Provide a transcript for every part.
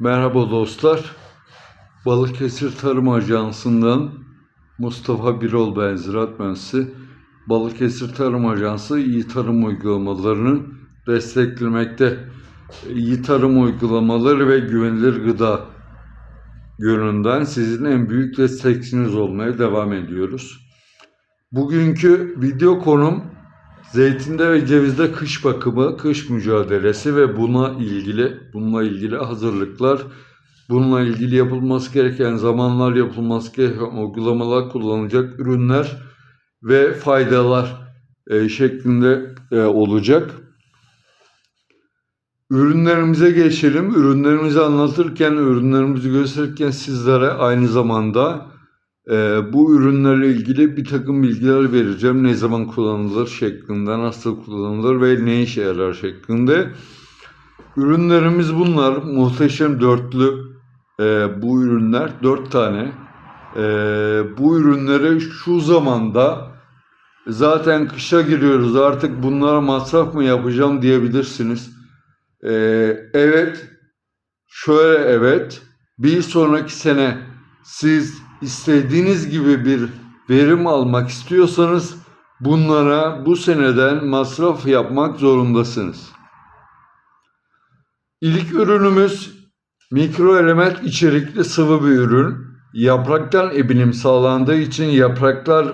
Merhaba dostlar. Balıkesir Tarım Ajansı'ndan Mustafa Birol ben ziraat mühendisi. Balıkesir Tarım Ajansı iyi tarım uygulamalarını desteklemekte. İyi tarım uygulamaları ve güvenilir gıda yönünden sizin en büyük destekçiniz olmaya devam ediyoruz. Bugünkü video konum zeytinde ve cevizde kış bakımı, kış mücadelesi ve buna ilgili bununla ilgili hazırlıklar, bununla ilgili yapılması gereken zamanlar, yapılması gereken uygulamalar, kullanılacak ürünler ve faydalar e, şeklinde e, olacak. Ürünlerimize geçelim. Ürünlerimizi anlatırken, ürünlerimizi gösterirken sizlere aynı zamanda e, bu ürünlerle ilgili bir takım bilgiler vereceğim. Ne zaman kullanılır şeklinde, nasıl kullanılır ve ne işe yarar şeklinde. Ürünlerimiz bunlar. Muhteşem dörtlü e, bu ürünler. Dört tane. E, bu ürünleri şu zamanda zaten kışa giriyoruz artık bunlara masraf mı yapacağım diyebilirsiniz. E, evet. Şöyle evet. Bir sonraki sene siz istediğiniz gibi bir verim almak istiyorsanız bunlara bu seneden masraf yapmak zorundasınız. İlk ürünümüz mikro element içerikli sıvı bir ürün. Yapraktan eminim sağlandığı için yapraklar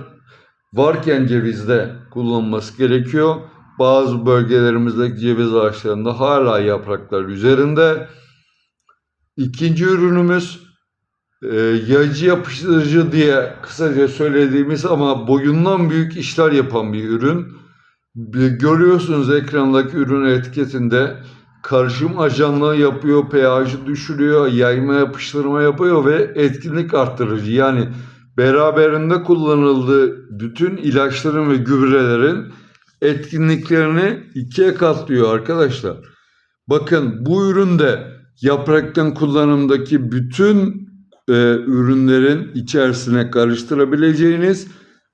varken cevizde kullanılması gerekiyor. Bazı bölgelerimizdeki ceviz ağaçlarında hala yapraklar üzerinde. İkinci ürünümüz e, yayıcı yapıştırıcı diye kısaca söylediğimiz ama boyundan büyük işler yapan bir ürün. Görüyorsunuz ekrandaki ürün etiketinde karışım ajanlığı yapıyor, pH'ı düşürüyor, yayma yapıştırma yapıyor ve etkinlik arttırıcı. Yani beraberinde kullanıldığı bütün ilaçların ve gübrelerin etkinliklerini ikiye katlıyor arkadaşlar. Bakın bu üründe yapraktan kullanımdaki bütün e, ürünlerin içerisine karıştırabileceğiniz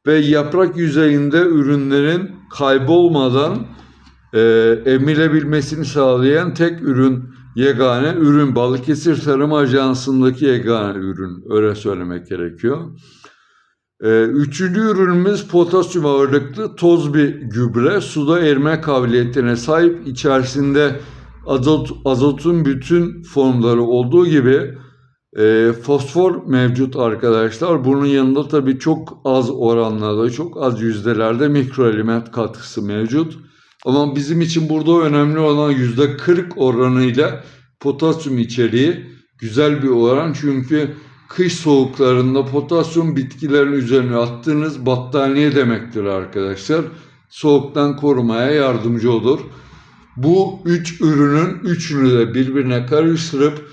ve yaprak yüzeyinde ürünlerin kaybolmadan e, emilebilmesini sağlayan tek ürün, yegane ürün. Balıkesir Tarım Ajansı'ndaki yegane ürün. Öyle söylemek gerekiyor. E, üçüncü ürünümüz potasyum ağırlıklı toz bir gübre. Suda erime kabiliyetine sahip. içerisinde azot, azotun bütün formları olduğu gibi e, fosfor mevcut arkadaşlar. Bunun yanında tabii çok az oranlarda, çok az yüzdelerde mikroelement katkısı mevcut. Ama bizim için burada önemli olan yüzde 40 oranıyla potasyum içeriği güzel bir oran. Çünkü kış soğuklarında potasyum bitkilerin üzerine attığınız battaniye demektir arkadaşlar. Soğuktan korumaya yardımcı olur. Bu üç ürünün üçünü de birbirine karıştırıp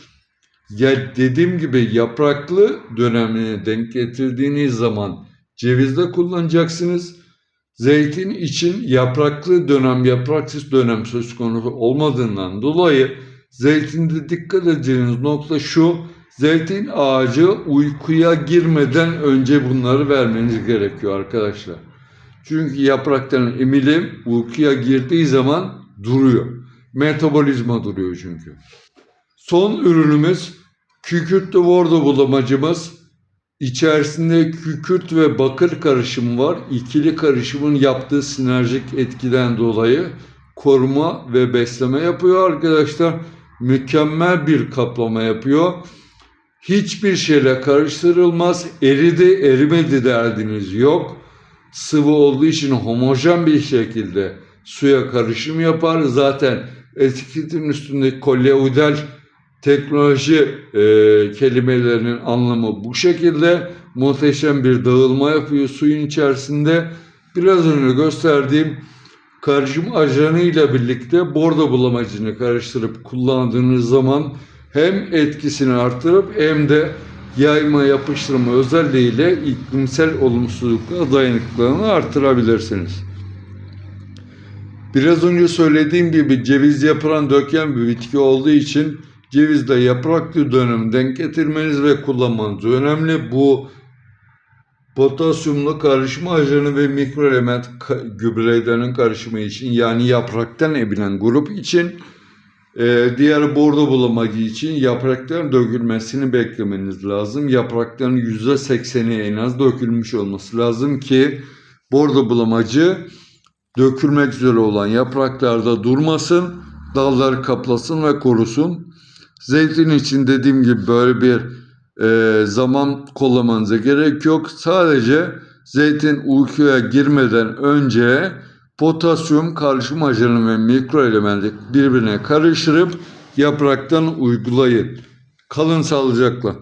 ya dediğim gibi yapraklı dönemine denk getirdiğiniz zaman cevizde kullanacaksınız. Zeytin için yapraklı dönem, yapraksız dönem söz konusu olmadığından dolayı zeytinde dikkat edeceğiniz nokta şu. Zeytin ağacı uykuya girmeden önce bunları vermeniz gerekiyor arkadaşlar. Çünkü yaprakların emilim uykuya girdiği zaman duruyor. Metabolizma duruyor çünkü. Son ürünümüz kükürtlü bordo bulamacımız. İçerisinde kükürt ve bakır karışımı var. İkili karışımın yaptığı sinerjik etkiden dolayı koruma ve besleme yapıyor arkadaşlar. Mükemmel bir kaplama yapıyor. Hiçbir şeyle karıştırılmaz. Eridi erimedi derdiniz yok. Sıvı olduğu için homojen bir şekilde suya karışım yapar. Zaten etiketin üstündeki kolloidal teknoloji e, kelimelerinin anlamı bu şekilde muhteşem bir dağılma yapıyor suyun içerisinde. Biraz önce gösterdiğim karışım ajanı ile birlikte bordo bulamacını karıştırıp kullandığınız zaman hem etkisini artırıp hem de yayma yapıştırma özelliğiyle iklimsel olumsuzluklara dayanıklılığını artırabilirsiniz. Biraz önce söylediğim gibi ceviz yapılan döken bir bitki olduğu için cevizde yapraklı dönemi denk getirmeniz ve kullanmanız önemli. Bu potasyumlu karışma ajanı ve mikroelement gübrelerinin karışımı için yani yapraktan emilen grup için Ee, diğer bordo bulamacı için yaprakların dökülmesini beklemeniz lazım. Yaprakların %80'i en az dökülmüş olması lazım ki bordo bulamacı dökülmek üzere olan yapraklarda durmasın, dalları kaplasın ve korusun. Zeytin için dediğim gibi böyle bir e, zaman kollamanıza gerek yok. Sadece zeytin uykuya girmeden önce potasyum, kalsiyum ajanı ve mikro elementi birbirine karıştırıp yapraktan uygulayın. Kalın sağlıcakla.